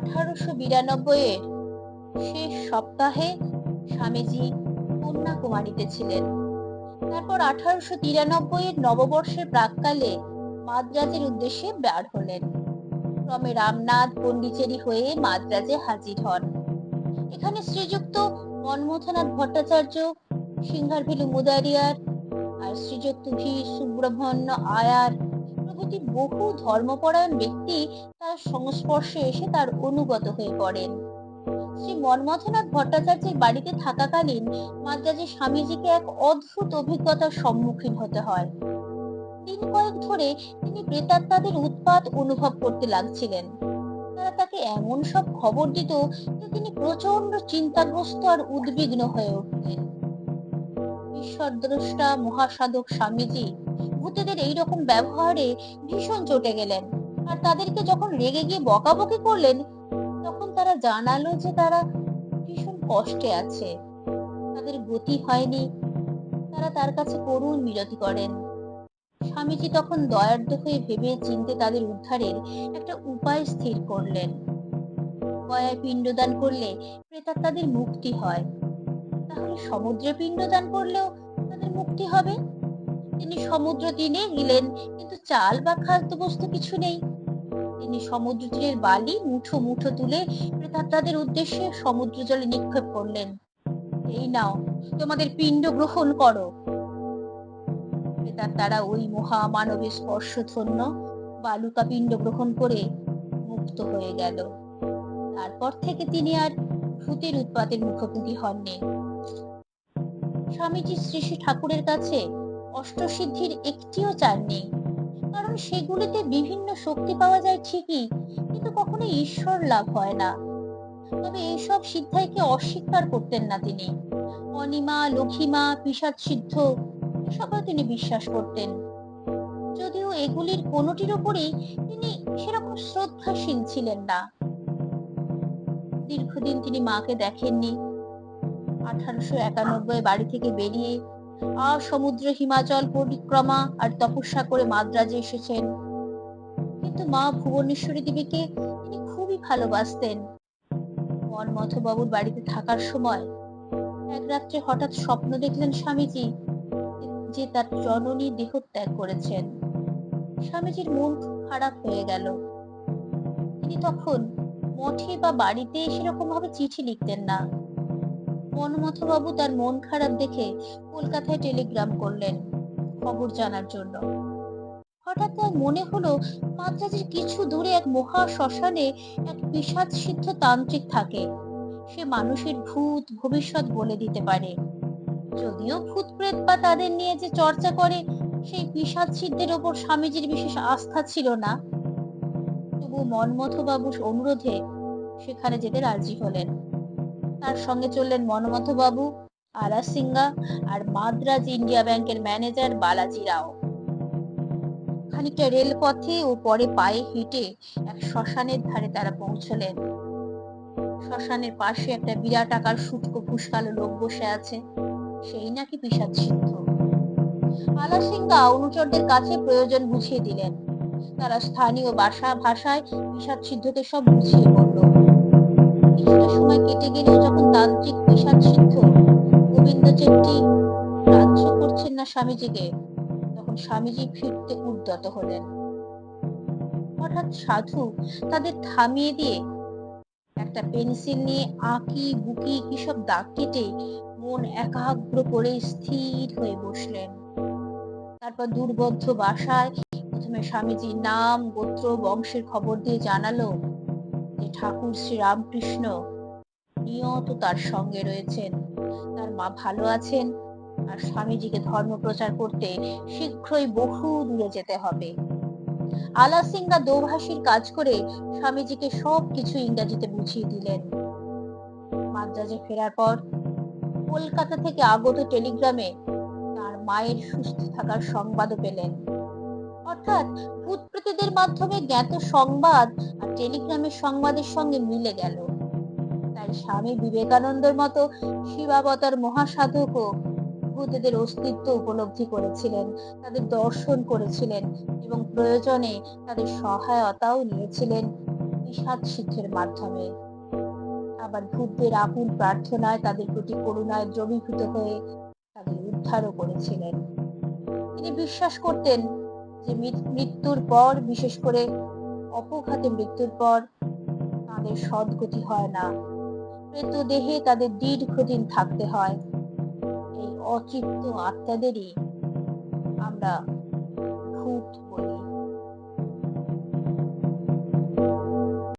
আঠারোশো বিরানব্বই এর শেষ সপ্তাহে স্বামীজি কন্যাকুমারীতে ছিলেন। তারপর আঠারোশো তিরানব্বই এর নববর্ষের প্রাককালে মাদ্রাজের উদ্দেশ্যে বার হলেন। ক্রমে রামনাথ পন্ডিচেরি হয়ে মাদ্রাজে হাজির হন। এখানে শ্রীযুক্ত মনমথনাথ ভট্টাচার্য সিংহারভেলু মুদারিয়ার আর শ্রীযুক্ত ভি. সুব্রহ্মণ্য আয়ার প্রভৃতি বহু ধর্মপরায়ণ ব্যক্তি তার সংস্পর্শে এসে তার অনুগত হয়ে পড়েন। শ্রী মনমথনাথ ভট্টাচার্যের বাড়িতে থাকাকালীন মাদ্রাজে স্বামীজিকে এক অদ্ভুত অভিজ্ঞতার সম্মুখীন হতে হয়। দিন কয়েক ধরে তিনি প্রেতাত্মাদের উৎপাত অনুভব করতে লাগছিলেন। তারা তাকে এমন সব খবর দিত যে তিনি প্রচণ্ড চিন্তাগ্রস্ত আর উদ্বিগ্ন হয়ে উঠতেন। ঈশ্বর দ্রষ্টা মহাসাধক স্বামীজি ভূতেদের এইরকম ব্যবহারে ভীষণ চটে গেলেন। আর তাদেরকে যখন রেগে গিয়ে বকাবকি করলেন, তখন তারা জানালো যে তারা ভীষণ কষ্টে আছে। তাদের গতি হয়নি। তারা তার কাছে করুণ মিনতি করেন। স্বামীজি তখন দয়ার্দ হয়ে ভেবে চিনতে তাদের উদ্ধারের একটা উপায় স্থির করলেন। গয়ায় পিণ্ডদান করলে প্রেতাত্মাদের মুক্তি হয়। তাহলে সমুদ্রে পিণ্ডদান করলেও তাদের মুক্তি হবে? সমুদ্র তীরে গেলেন কিন্তু চাল বা খাদ্যবস্তু কিছু নেই। তিনি সমুদ্র তীরের বালি মুঠো মুঠো তুলে প্রেতাত্মাদের উদ্দেশ্যে সমুদ্র জলে নিক্ষেপ করলেন। এই নাও, তোমাদের পিণ্ড গ্রহণ করো। প্রেতাত্মারা ওই মহা মানবের স্পর্শ ধন্য বালুকা পিণ্ড গ্রহণ করে মুক্ত হয়ে গেল। তারপর থেকে তিনি আর ভূতের উৎপাতের মুখোমুখি হননি। স্বামীজি শ্রী শ্রী ঠাকুরের কাছে অষ্টসিদ্ধির একটিও চাননি কারণ সেগুলিতে বিভিন্ন শক্তি পাওয়া যায় ঠিকই, কিন্তু কখনো ঈশ্বর লাভ হয় না। তবে এইসব সিদ্ধাইকে অস্বীকার করতেন না তিনি। অনিমা লক্ষিমা পিসাদ সিদ্ধ, এসবও তিনি বিশ্বাস করতেন। যদিও এগুলির কোনোটির উপরেই তিনি সেরকম শ্রদ্ধাশীল ছিলেন না। দীর্ঘদিন তিনি মাকে দেখেননি। আঠারোশো একানব্বই বাড়ি থেকে বেরিয়ে আর সমুদ্র হিমাচল পরিক্রমা আর তপস্যা করে মাদ্রাজে এসেছেন। কিন্তু মা ভুবনেশ্বরী দেবীকে তিনি খুবই ভালোবাসতেন। মনমথবাবুর বাড়িতে থাকার সময় এক রাত্রে হঠাৎ স্বপ্ন দেখলেন স্বামীজি, যে তার জননী দেহত্যাগ করেছেন। স্বামীজির মন খারাপ হয়ে গেল। তিনি তখন মঠে বা বাড়িতে সেরকম ভাবে চিঠি লিখতেন না। মনমথবাবু তার মন খারাপ দেখে কলকাতায় টেলিগ্রাম করলেন খবর জানার জন্য। হঠাৎ তার মনে হলো মাদ্রাজের কিছু দূরে এক মহা শ্মশানে এক বিষাদ সিদ্ধ তান্ত্রিক থাকে। সে মানুষের ভূত ভবিষ্যৎ বলে দিতে পারে। যদিও ভূত প্রেত বা তাদের নিয়ে যে চর্চা করে, সেই বিষাদ সিদ্ধের ওপর স্বামীজির বিশেষ আস্থা ছিল না। তবু মনমথবাবুর অনুরোধে সেখানে যেতে রাজি হলেন। তার সঙ্গে চললেন মনমথবাবু সিংহা আর মাদ্রাজ ইন্ডিয়া ব্যাংকের ম্যানেজার বালাজি রাও। খানিকটা রেলপথে ও পরে পায়ে হেঁটে এক শ্মশানের ধারে তারা পৌঁছলেন। শ্মশানের পাশে একটা বিরাট আকার শুটকো ফুসকালো লোক বসে আছে। সেই নাকি পিসাদ সিদ্ধ। আলা সিংহা অনুচরদের কাছে প্রয়োজন বুঝিয়ে দিলেন। তারা স্থানীয় ভাষা ভাষায় পিসাদ সিদ্ধকে সব বুঝিয়ে বলল। কিছুটা সময় কেটে গেলেও যখন তান্ত্রিক বিষাদ সিদ্ধ গোবিন্দ চেট্টি করছেন না স্বামীজিকে, তখন স্বামীজি ফিরতে উদ্যত হলেন। হঠাৎ সাধু তাদের থামিয়ে দিয়ে একটা পেন্সিল নিয়ে আঁকি বুকি কি সব দাগ কেটে মন একাগ্র করে স্থির হয়ে বসলেন। তারপর দুর্বোধ্য বাসায় প্রথমে স্বামীজির নাম, গোত্র, বংশের খবর দিয়ে জানালো ঠাকুর শ্রী রামকৃষ্ণ নিয়ত তার সঙ্গে রয়েছেন। তার মা ভালো আছেন আর স্বামীজিকে ধর্ম প্রচার করতে শীঘ্রই বহু দূরে যেতে হবে। আলা সিংহা দোভাষীর কাজ করে স্বামীজিকে সব কিছু ইংরাজিতে বুঝিয়ে দিলেন। মাদ্রাজে ফেরার পর কলকাতা থেকে আগত টেলিগ্রামে তার মায়ের সুস্থ থাকার সংবাদও পেলেন। অর্থাৎ ভূত প্রেতদের মাধ্যমে জ্ঞাত সংবাদ আর টেলিগ্রামের সংবাদের সঙ্গে মিলে গেল। তাই স্বামী বিবেকানন্দের মতো শিবাবতার মহাসাধকও ভূতেদের অস্তিত্ব উপলব্ধি করেছিলেন, তাদের দর্শন করেছিলেন এবং প্রয়োজনে তাদের সহায়তাও নিয়েছিলেন বিষাদ সিদ্ধের মাধ্যমে। আবার ভূতদের আকুল প্রার্থনায় তাদের প্রতি করুণায় দ্রবীভূত হয়ে তাদের উদ্ধারও করেছিলেন। তিনি বিশ্বাস করতেন যে মৃত্যুর পর, বিশেষ করে অপঘাতে মৃত্যুর পর, তাদের সদ্গতি হয় না। প্রেত দেহে তাদের দীর্ঘদিন থাকতে হয়। এই অতৃপ্ত আত্মাদেরই আমরা ভূত বলি।